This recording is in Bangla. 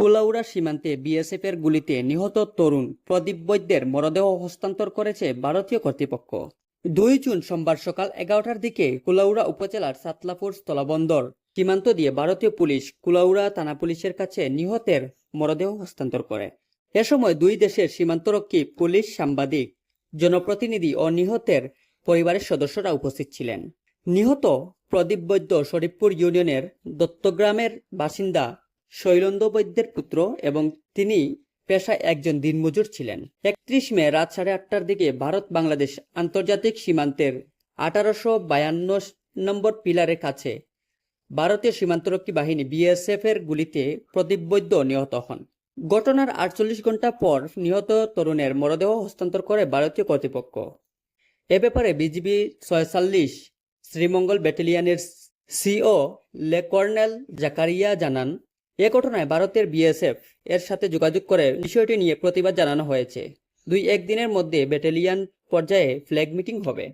কুলাউড়া সীমান্তে বিএসএফ এর গুলিতে নিহত তরুণ প্রদীপ বৈদ্যের মরদেহ হস্তান্তর করেছে ভারতীয় কর্তৃপক্ষ। দুই জুন সোমবার সকাল এগারোটার দিকে কুলাউড়া উপজেলার সাতলাপুর স্থলবন্দর সীমান্ত দিয়ে ভারতীয় পুলিশ কুলাউড়া থানা পুলিশের কাছে নিহতের মরদেহ হস্তান্তর করে। এ সময় দুই দেশের সীমান্তরক্ষী পুলিশ সাংবাদিক, জনপ্রতিনিধি ও নিহতের পরিবারের সদস্যরা উপস্থিত ছিলেন। নিহত প্রদীপ বৈদ্য শরীফপুর ইউনিয়নের দত্তগ্রামের বাসিন্দা শৈলন্দ বৈদ্যের পুত্র এবং তিনি পেশায় একজন দিনমজুর ছিলেন। একত্রিশ মে রাত সাড়ে আটটার দিকে ভারত বাংলাদেশ আন্তর্জাতিক সীমান্তের আঠারোশো বায়ান্ন নম্বর পিলারের কাছে ভারতীয় সীমান্তরক্ষী বাহিনী বিএসএফ এর গুলিতে প্রদীপ বৈদ্য নিহত হন। ঘটনার আটচল্লিশ ঘণ্টা পর নিহত তরুণের মরদেহ হস্তান্তর করে ভারতীয় কর্তৃপক্ষ। এ ব্যাপারে বিজিবি ছয়চল্লিশ শ্রীমঙ্গল ব্যাটালিয়নের সিও লে কর্নেল জাকারিয়া জানান এ ঘটনায় ভারতের বিএসএফ এর সাথে যোগাযোগ করে বিষয়টি নিয়ে প্রতিবাদ জানানো হয়েছে। দুই একদিনের মধ্যে ব্যাটালিয়ান পর্যায়ে ফ্ল্যাগ মিটিং হবে।